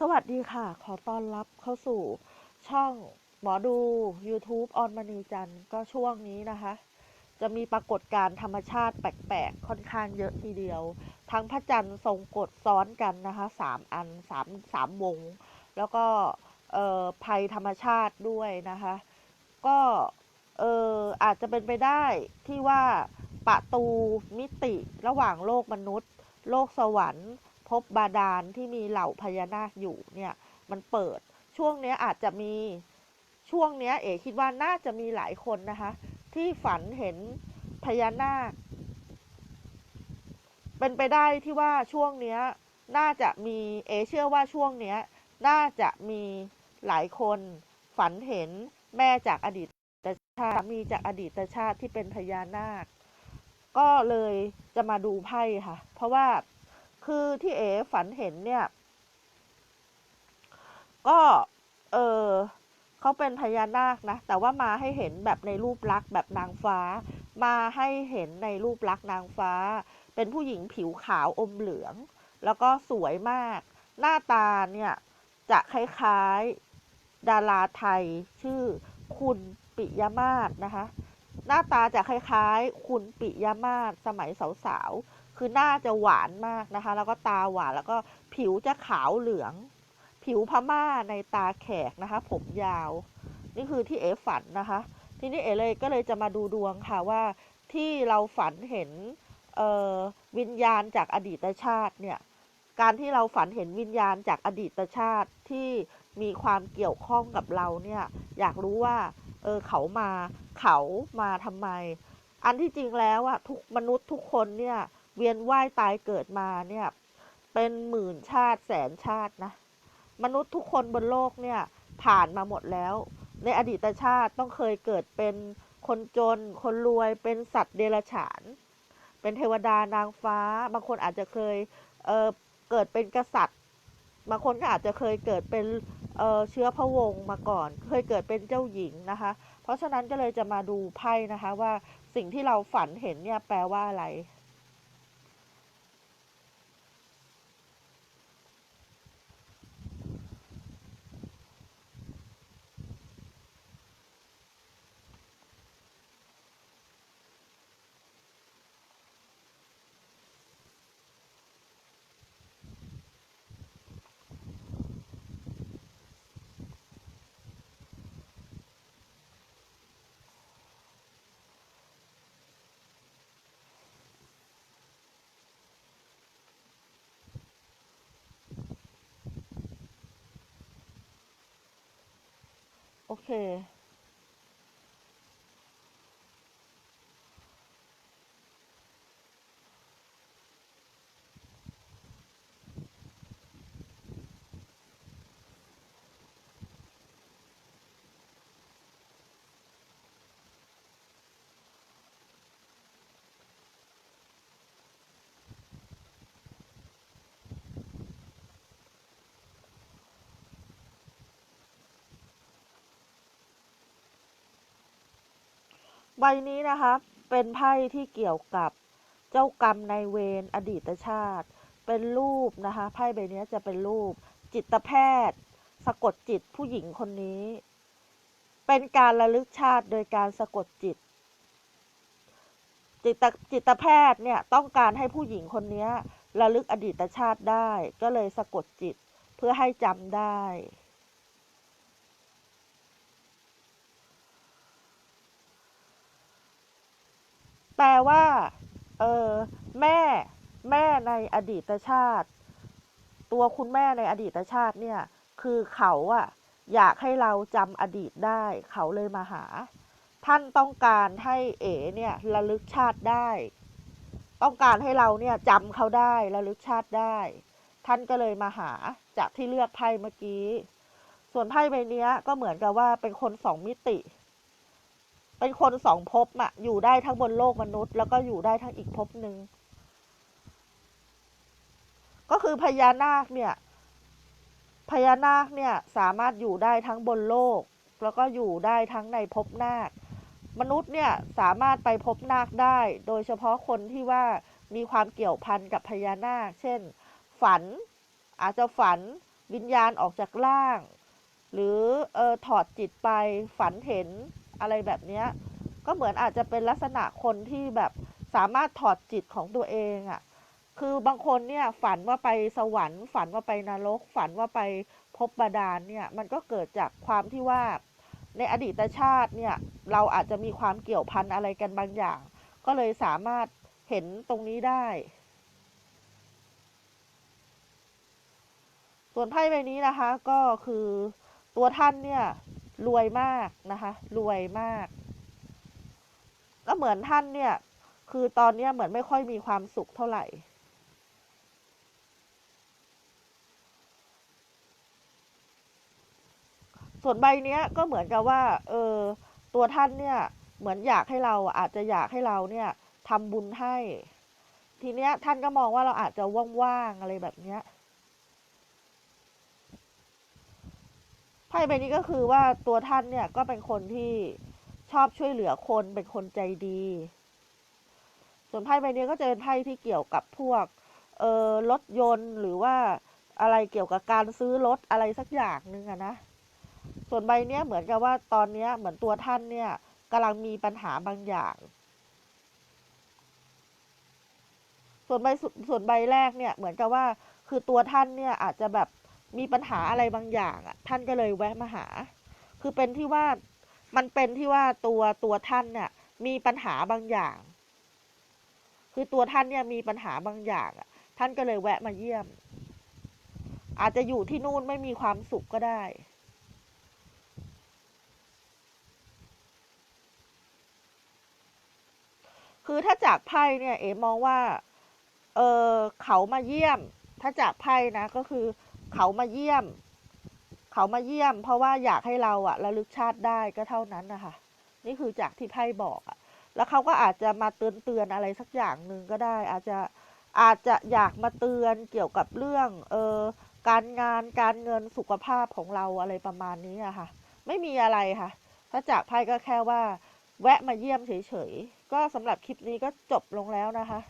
สวัสดีค่ะ ขอต้อนรับเข้าสู่ช่องหมอดู YouTube ออนมณีจันทร์ก็ช่วงนี้นะคะ จะมีปรากฏการธรรมชาติแปลกๆ ค่อนข้างเยอะทีเดียว ทั้งพระจันทร์ทรงกฎซ้อนกันนะคะสามอันสามสามวง แล้วก็เออภัยธรรมชาติด้วยนะคะ ก็เอออาจจะเป็นไปได้ที่ว่าประตูมิติระหว่างโลกมนุษย์ โลกสวรรค์ พบบาดาลที่มีเหล่าพญานาคอยู่เนี่ยมันเปิดช่วงเนี้ยอาจจะมีช่วงเนี้ยเอ๋คิดว่าน่าจะมีหลายคนนะคะ ที่ฝันเห็นพญานาค เป็นไปได้ที่ว่าช่วงเนี้ยน่าจะมีเอเชื่อว่าช่วงเนี้ยน่าจะมีหลายคนฝันเห็นแม่จากอดีตชาติมีจากอดีตชาติที่เป็นพญานาค ก็เลยจะมาดูไพ่ค่ะ เพราะว่า คือที่เอ๋ฝันเห็นเนี่ย ก็เออเขาเป็นพญานาคนะ แต่ว่ามาให้เห็นแบบในรูปลักษณ์แบบนางฟ้า มาให้เห็นในรูปลักษณ์นางฟ้า เป็นผู้หญิงผิวขาวอมเหลือง แล้วก็สวยมาก หน้าตาเนี่ยจะคล้ายๆดาราไทยชื่อคุณปิยมาศนะคะ หน้าตาจะคล้ายๆ คุณปิยมาศสมัยสาวๆ คือหน้าจะหวานมากนะคะ แล้วก็ตาหวานแล้วก็ผิวจะขาวเหลือง ผิวพม่าในตาแขกนะคะ ผมยาว นี่คือที่เอฝันนะคะ ทีนี้เอเลยก็เลยจะมาดูดวงค่ะว่าที่เราฝันเห็นวิญญาณจากอดีตชาติเนี่ยการที่เราฝันเห็นวิญญาณจากอดีตชาติที่มีความเกี่ยวข้องกับเราเนี่ยอยากรู้ว่าเออเขามาเขามาทำไม อันที่จริงแล้วอะทุกมนุษย์ทุกคนเนี่ย เวียนว่ายตายเกิดมาเนี่ยเป็นหมื่นชาติแสนชาตินะ มนุษย์ทุกคนบนโลกเนี่ยผ่านมาหมดแล้ว ในอดีตชาติต้องเคยเกิดเป็นคนจน คนรวยเป็นสัตว์เดรัจฉาน เป็นเทวดานางฟ้า บางคนอาจจะเคยเออเกิดเป็นกษัตริย์ บางคนก็อาจจะเคยเกิดเป็นเออเชื้อพระวงศ์มาก่อน เคยเกิดเป็นเจ้าหญิงนะคะ เพราะฉะนั้นก็เลยจะมาดูไพ่นะคะว่าสิ่งที่เราฝันเห็นเนี่ยแปลว่าอะไร โบนี้นะคะเป็นไพ่ที่เกี่ยวกับเจ้ากรรมในเวรอดีตชาติ เป็นรูปนะคะไพ่ใบนี้จะเป็นรูป จิตแพทย์ สะกดจิตผู้หญิงคนนี้ เป็นการระลึกชาติโดยการสะกดจิต จิตจิตแพทย์เนี่ยต้องการให้ผู้หญิงคนนี้ระลึกอดีตชาติได้ ก็เลยสะกดจิตเพื่อให้จำได้ แปลว่า เออ แม่ แม่ในอดีตชาติ ตัวคุณแม่ในอดีตชาติเนี่ย คือเขาอะอยากให้เราจำอดีตได้ เขาเลยมาหา ท่านต้องการให้เอ๋เนี่ยระลึกชาติได้ ต้องการให้เราเนี่ยจำเขาได้ระลึกชาติได้ ท่านก็เลยมาหาจากที่เลือกไพ่เมื่อกี้ ส่วนไพ่ใบนี้ก็เหมือนกับว่าเป็นคนสองมิติ เป็นคนสองภพอะอยู่ได้ทั้งบนโลกมนุษย์ แล้วก็อยู่ได้ทั้งอีกภพหนึ่งก็คือพญานาคเนี่ยพญานาคเนี่ยสามารถอยู่ได้ทั้งบนโลก แล้วก็อยู่ได้ทั้งในภพนาค มนุษย์เนี่ยสามารถไปพบนาคได้ โดยเฉพาะคนที่ว่ามีความเกี่ยวพันกับพญานาค เช่น ฝันอาจจะฝันวิญญาณออกจากร่าง หรือออถอดจิตไปฝันเห็น อะไรแบบเนี้ยก็เหมือนอาจจะเป็นลักษณะคนที่แบบสามารถถอดจิตของตัวเองอะ่ะคือบางคนเนี่ยฝันว่าไปสวรรค์ ฝันว่าไปนรก ฝันว่าไปพบบาดาลเนี่ยมันก็เกิดจากความที่ว่าในอดีตชาติเนี่ยเราอาจจะมีความเกี่ยวพันอะไรกันบางอย่าง ก็เลยสามารถเห็นตรงนี้ได้ ส่วนไพ่ใบนี้นะคะก็คือตัวท่านเนี่ย รวยมากนะคะ รวยมาก ก็เหมือนท่านเนี่ย คือตอนนี้เหมือนไม่ค่อยมีความสุขเท่าไหร่ส่วนใบเนี้ยก็เหมือนกับว่า เออ ตัวท่านเนี่ย เหมือนอยากให้เราอาจจะอยากให้เราเนี่ยทำบุญให้ ทีเนี้ยท่านก็มองว่าเราอาจจะว่างๆอะไรแบบเนี้ย พ่ใบนี้ก็คือว่าตัวท่านเนี่ยก็เป็นคนที่ชอบช่วยเหลือคนเป็นคนใจดี ส่วนไพ่ใบนี้ก็จะเป็นไพ่ที่เกี่ยวกับพวกเออรถยนต์หรือว่าอะไรเกี่ยวกับการซื้อรถอะไรสักอย่างหนึ่งอะนะ ส่วนใบเนี้ยเหมือนกับว่าตอนเนี้ยเหมือนตัวท่านเนี่ยกำลังมีปัญหาบางอย่าง ส่วนใบสุส่วนใบแรกเนี่ยเหมือนกับว่าคือตัวท่านเนี่ยอาจจะแบบ มีปัญหาอะไรบางอย่างอะ ท่านก็เลยแวะมาหา คือเป็นที่ว่ามันเป็นที่ว่าตัวตัวท่านเนี่ยมีปัญหาบางอย่าง คือตัวท่านเนี่ยมีปัญหาบางอย่างอะ ท่านก็เลยแวะมาเยี่ยม อาจจะอยู่ที่นู่นไม่มีความสุขก็ได้คือถ้าจากไพ่เนี่ย เอ๋มองว่า เออเขามาเยี่ยม ถ้าจากไพ่นะก็คือ เขามาเยี่ยม เขามาเยี่ยม เพราะว่าอยากให้เราอะระลึกชาติได้ก็เท่านั้นนะคะ นี่คือจากที่ไพ่บอกอะแล้วเขาก็อาจจะมาเตือนเตือนอะไรสักอย่างหนึ่งก็ได้ อาจจะอาจจะอยากมาเตือนเกี่ยวกับเรื่อง เออการงานการเงินสุขภาพของเราอะไรประมาณนี้อะค่ะ ไม่มีอะไรค่ะ ถ้าจากไพ่ก็แค่ว่า แวะมาเยี่ยมเฉยๆก็สำหรับคลิปนี้ก็จบลงแล้วนะคะ